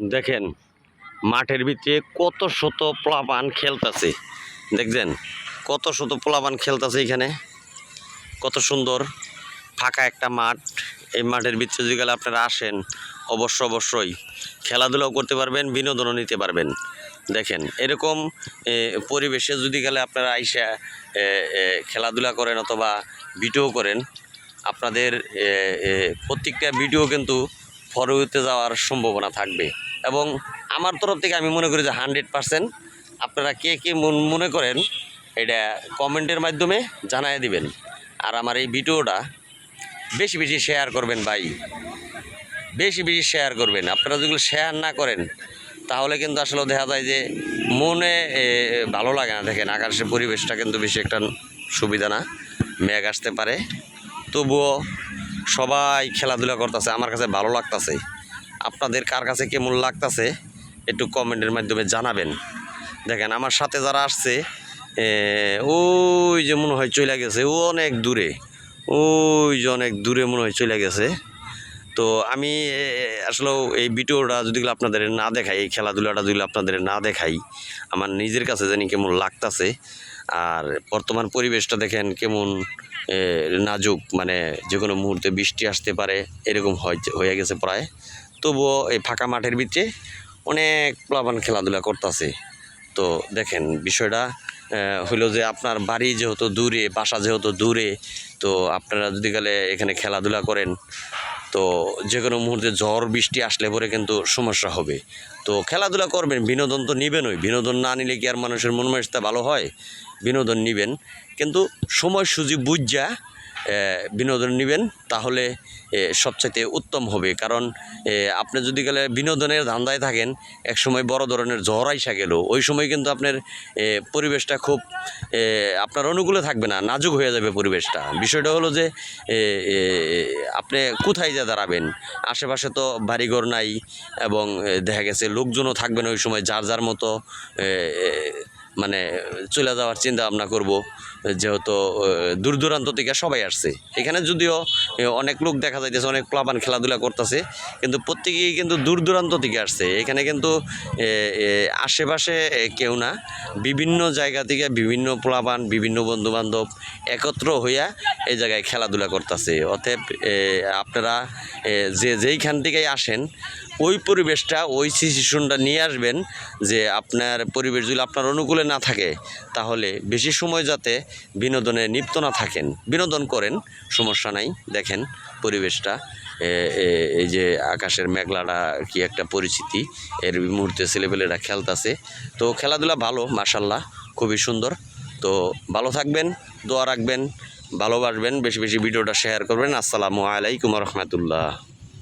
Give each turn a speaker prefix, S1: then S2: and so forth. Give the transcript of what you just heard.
S1: দেখেন, মাঠের ভিতরে কত শত পোলাপান খেলতেছে। দেখছেন, কত শত পোলাপান খেলতেছে এখানে। কত সুন্দর, ফাঁকা একটা মাঠ। এই মাঠের ভিতরে যদি গেলে আপনারা আসেন, অবশ্য অবশ্যই খেলাধুলাও করতে পারবেন, বিনোদনও নিতে পারবেন। দেখেন, এরকম পরিবেশে যদি গেলে আপনারা আইসা খেলাধুলা করেন অথবা ভিডিও করেন, আপনাদের প্রত্যেকটা ভিডিও কিন্তু ফরওয়েতে যাওয়ার সম্ভাবনা থাকবে। এবং আমার তরফ থেকে আমি মনে করি যে হান্ড্রেড পারসেন্ট আপনারা কে কে মন- করেন, এটা কমেন্টের মাধ্যমে জানাই দিবেন। আর আমার এই ভিডিওটা বেশি বেশি শেয়ার করবেন ভাই। বেশি বেশি শেয়ার করবেন। আপনারা যেগুলো শেয়ার না করেন, তাহলে কিন্তু আসলে দেখা যায় যে মনে ভালো লাগে না। দেখেন আকাশের পরিবেশটা কিন্তু বেশি একটা সুবিধা না। মেঘ আসতে পারে। তবুও সবাই খেলাধুলা করতেছে। আমার কাছে ভালো লাগতাছে। আপনাদের কার কাছে কেমন লাগতাছে, একটু কমেন্টের মাধ্যমে জানাবেন। দেখেন, আমার সাথে যারা আসছে ওই যে মনে হয় চলে গেছে, ও অনেক দূরে, ওই যে অনেক দূরে মনে হয় চলে গেছে। তো আমি আসলে এই ভিডিওটা যদি আপনাদের না দেখাই, এই খেলাধুলাটা যদি আপনাদের না দেখাই, আমার নিজের কাছে জানি কেমন লাগতাছে। আর বর্তমান পরিবেশটা দেখেন কেমন নাজুক মানে যে কোনো মুহূর্তে বৃষ্টি আসতে পারে, এরকম হয়ে গেছে প্রায়। তবুও এই ফাঁকা মাঠের ভিতরে অনেক প্লাবান খেলাধুলা করতেছে। তো দেখেন বিষয়টা হইল যে আপনার বাড়ি যেহেতু দূরে, বাসা যেহেতু দূরে, তো আপনারা যদি গেলে এখানে খেলাধুলা করেন, তো যে কোনো মুহূর্তে ঝড়, বৃষ্টি আসলে পরে কিন্তু সমস্যা হবে। তো খেলাধুলা করবেন, বিনোদন তো নিবেনই। বিনোদন না নিলে কি আর মানুষের মন ভালো হয়? বিনোদন নিবেন। কিন্তু সময় সুযোগ বুঝা বিনোদন নেবেন, তাহলে সবচাইতে উত্তম হবে। কারণ আপনি যদি গেলে বিনোদনের ধান্দায় থাকেন এক সময় বড় ধরনের ঝড় আইসা গেল, ওই সময় কিন্তু আপনার পরিবেশটা খুব আপনার অনুকূলে থাকবে না, নাজুক হয়ে যাবে পরিবেশটা। বিষয়টা হলো যে আপনি কোথায় যা দাঁড়াবেন, আশেপাশে তো বাড়িঘর নাই এবং দেখা গেছে লোকজনও থাকবেন ওই সময়, যার যার মতো মানে চলে যাওয়ার চিন্তা ভাবনা করব, যেহেতু দূর দূরান্ত থেকে সবাই আসছে। এখানে যদিও অনেক লোক দেখা যাইতেছে, অনেক প্লাবান খেলাধুলা করতেছে, কিন্তু প্রত্যেকেই কিন্তু দূর দূরান্ত থেকে আসছে। এখানে কিন্তু আশেপাশে কেউ না। বিভিন্ন জায়গা থেকে বিভিন্ন প্লাবান বিভিন্ন বন্ধু বান্ধব একত্র হইয়া এই জায়গায় খেলাধুলা করতেছে। অতএব আপনারা যে যেইখান থেকেই আসেন ওই পরিবেশটা, ওই সিচুয়েশনটা নিয়ে আসবেন যে আপনার পরিবেশ যদি আপনার অনুকূলে না থাকে, তাহলে বেশি সময় যাতে বিনোদনে লিপ্ত না থাকেন। বিনোদন করেন, সমস্যা নাই। দেখেন পরিবেশটা এই যে আকাশের মেঘলাটা কি একটা পরিচিতি। এর মুহূর্তে ছেলেপেলেরা খেলতাছে। তো খেলাধুলা ভালো মাসাল্লাহ খুবই সুন্দর। তো ভালো থাকবেন, দোয়া রাখবেন, ভালোবাসবেন, বেশি বেশি ভিডিওটা শেয়ার করবেন। আসসালামু আলাইকুম রহমতুল্লাহ।